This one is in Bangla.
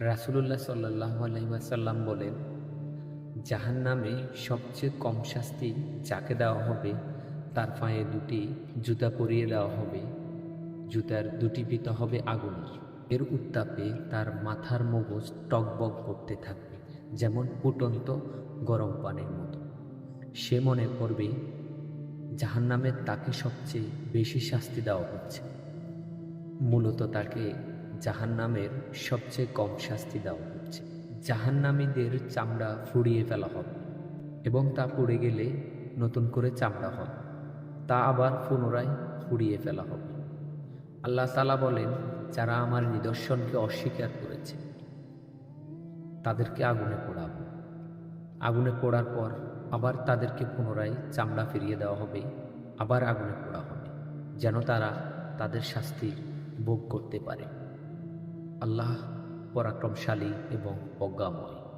রাসুলুল্লাহ সাল্লাহ আলহিমাসাল্লাম বলেন জাহান নামে সবচেয়ে কম শাস্তি যাকে দেওয়া হবে, তার পায়ে দুটি জুতা পরিয়ে দেওয়া হবে। জুতার দুটি পিতা হবে আগুনের। এর উত্তাপে তার মাথার মগজ টকবক করতে থাকবে, যেমন ফুটন্ত গরম পানির মতো। সে মনে করবে জাহান্নামের তাকে সবচেয়ে বেশি শাস্তি দেওয়া হচ্ছে। মূলত তাকে জাহান্নামের সবচেয়ে কম শাস্তি দেওয়া হচ্ছে। জাহান্নামীদের চামড়া ফুরিয়ে ফেলা হবে এবং তা পড়ে গেলে নতুন করে চামড়া হবে। তা আবার পুনরায় ফুরিয়ে ফেলা হবে। আল্লাহ তালা বলেন, যারা আমার নিদর্শনকে অস্বীকার করেছে, তাদেরকে আগুনে পোড়াব। আগুনে পোড়ার পর আবার তাদেরকে পুনরায় চামড়া ফিরিয়ে দেওয়া হবে, আবার আগুনে পোড়া হবে, যেন তারা তাদের শাস্তি ভোগ করতে পারে। আল্লাহ পরাক্রমশালী এবং প্রজ্ঞাময়।